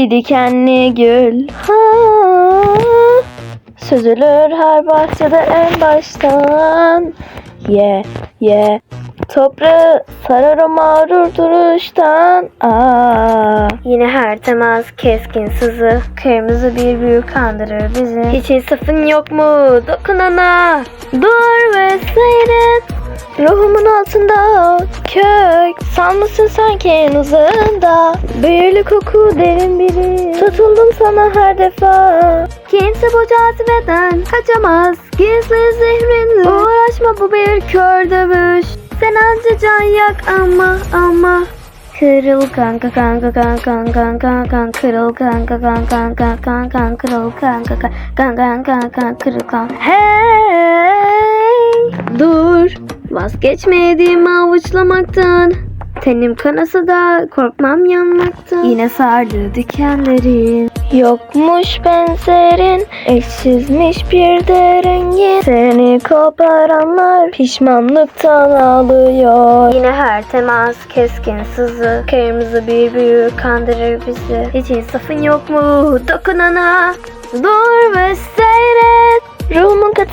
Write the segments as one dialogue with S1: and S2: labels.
S1: Bir dikenli gül. Ha, Süzülür her bahçede en baştan. Ye ye. Toprağı sarar o mağrur duruştan. Aa. Yine her temas keskin sızı. Kırmızı bir büyü kandırır bizi. Hiç insafın yok mu dokunana? Dur ve seyret Ruhumun altında kök Sanmışsın sanki en uzağında Büyülü koku derin biri Tutuldum sana her defa Kimse bu cazibeden kaçamaz Gizli zehrinle Uğraşma bu bir kör dövüş Sen anca can yak ama ama Kırıl kanka kanka kanka kanka kanka kırıl kanka kanka kanka kanka kırıl kanka kanka kanka kanka kırıl kanka Hey dur vazgeçmediğim avuçlamaktan. Tenim kanasa da korkmam yanmaktan. Yine sardı dikenlerin. Yokmuş benzerin. Eşsizmiş bir de rengin. Seni koparanlar Pişmanlıktan ağlıyor Yine her temas keskin sızı. Kırmızı bir büyü kandırır bizi. Hiç insafın yok mu dokunana? Dur ve seyret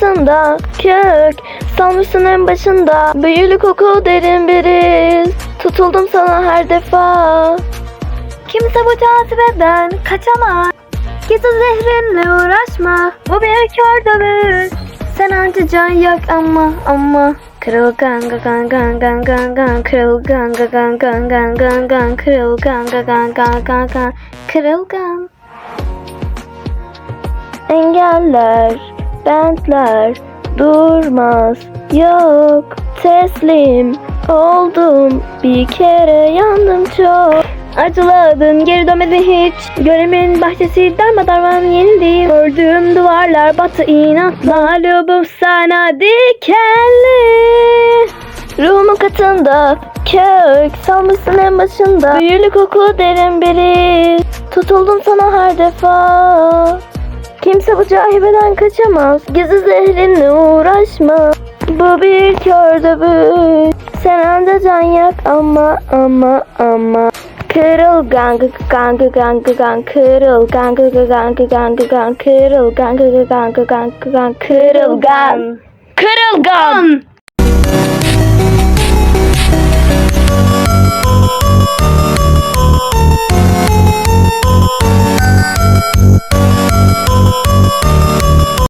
S1: Katında kök Salmışsın en başında Büyülü koku derin bir iz Tutuldum sana her defa Kimse bu cazibeden kaçamaz Gizli zehrinle uğraşma Bu bir kör dövüş Sen anca can yak ama ama Kırıl ganga ganga gang gang gang gang gang Kırıl ganga gang gang gang gang Kırıl gang Engeller, bentler durmaz. Yok teslim oldum. Bir kere yandım çok. Acıladın geri dönmedin hiç. Göremin bahçesi darmadağın yenildi Gördüğüm duvarlar batı inatla Lübum sana dikenli. Ruhumun katında kök Salmışsın en başında. Büyülü koku derin bir iz Tutuldum sana her defa Kimse bu cahibeden kaçamaz. Gizli zehrinle uğraşma. Bu bir kör dövüş Sen anda can yak ama ama ama. Kırıl gang gang gang gang. Kırıl gang gang gang gang kırıl gang gang gang gang. Kırıl gang